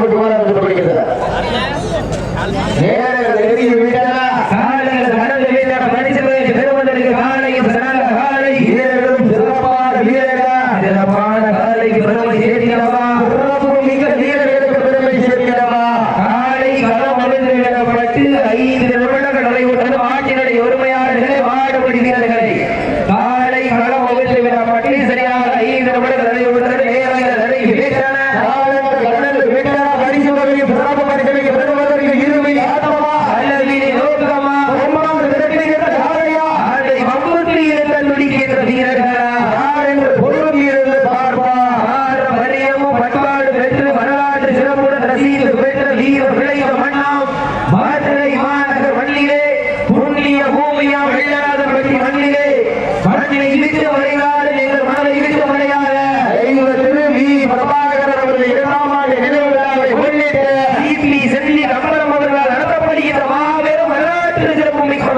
விட்டுமாறு நடத்தப்படுகிறது ஐந்து conmigo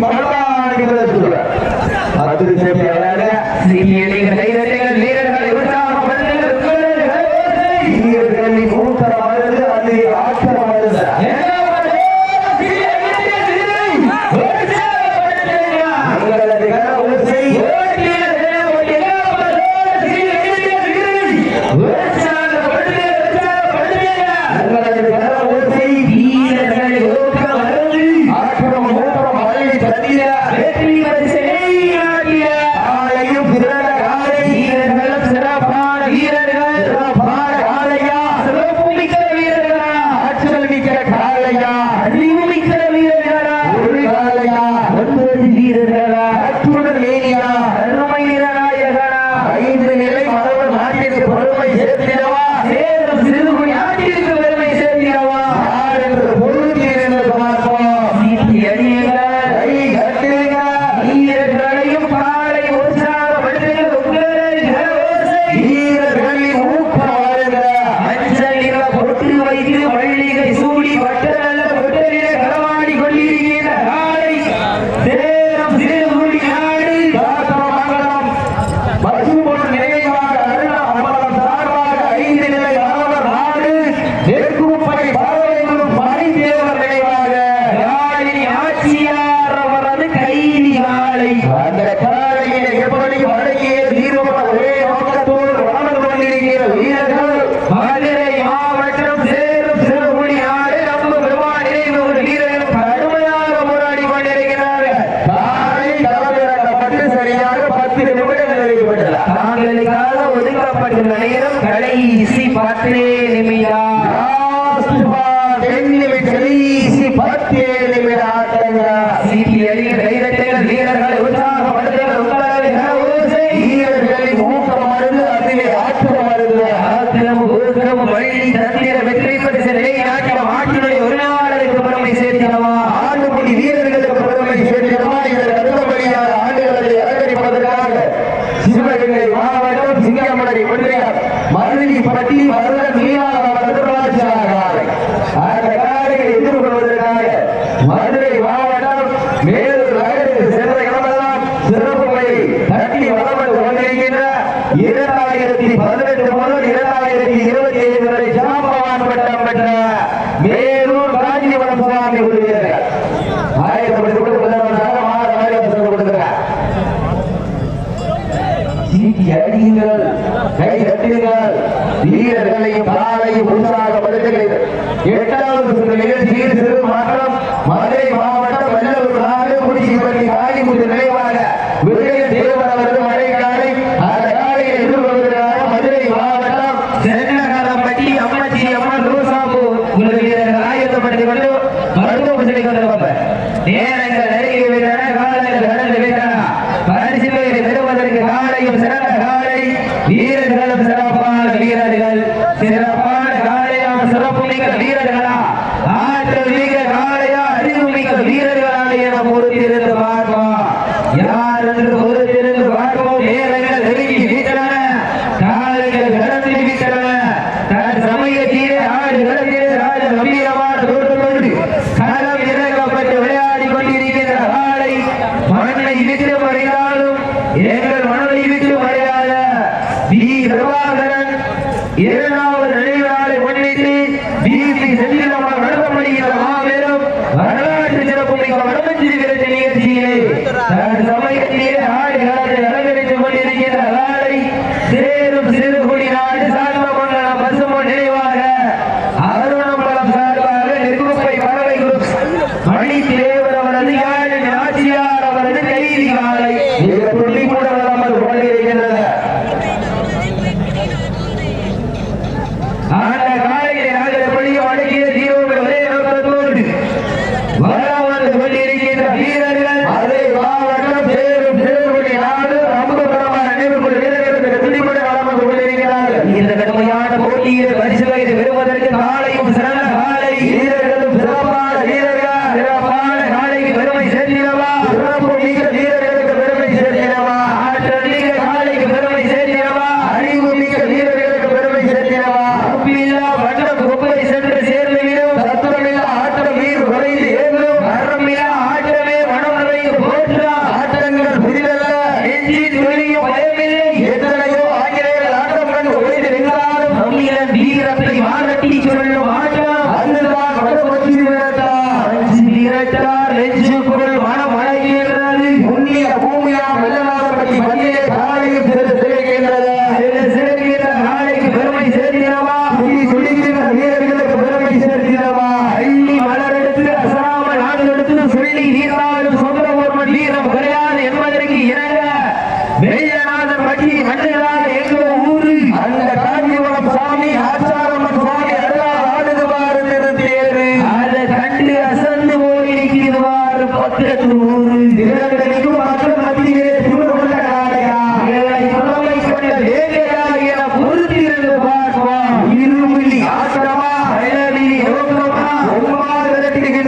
sin La tira, el Yeah. عليها வீரர்களையும் காலையும் ಮೂರು ತೀರದ வரலாற்று சிறப்பு மிக்க வடமஞ்சிரி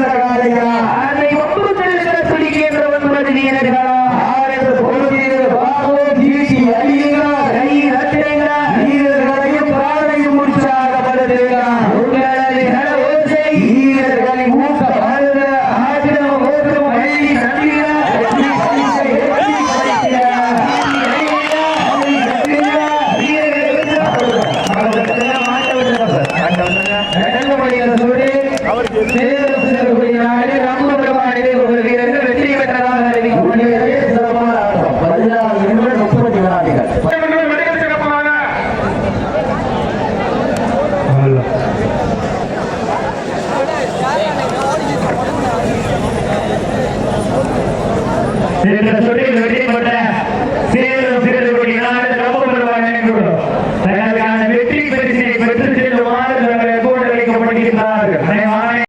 ಕಾರ್ಯ ಒಬ್ಬರು ಕೆಲಸ ಸುಡಿಗೆ ಬರುವುದು